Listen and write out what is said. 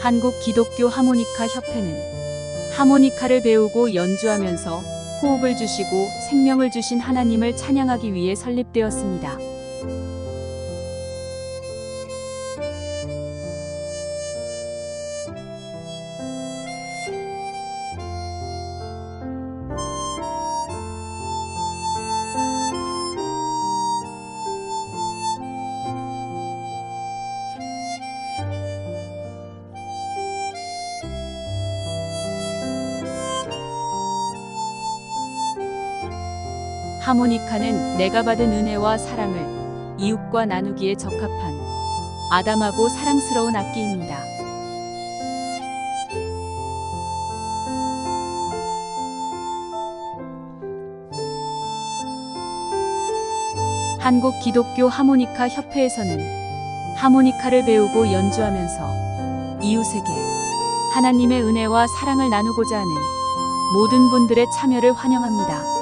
한국 기독교 하모니카 협회는 하모니카를 배우고 연주하면서 호흡을 주시고 생명을 주신 하나님을 찬양하기 위해 설립되었습니다. 하모니카는 내가 받은 은혜와 사랑을 이웃과 나누기에 적합한 아담하고 사랑스러운 악기입니다. 한국 기독교 하모니카 협회에서는 하모니카를 배우고 연주하면서 이웃에게 하나님의 은혜와 사랑을 나누고자 하는 모든 분들의 참여를 환영합니다.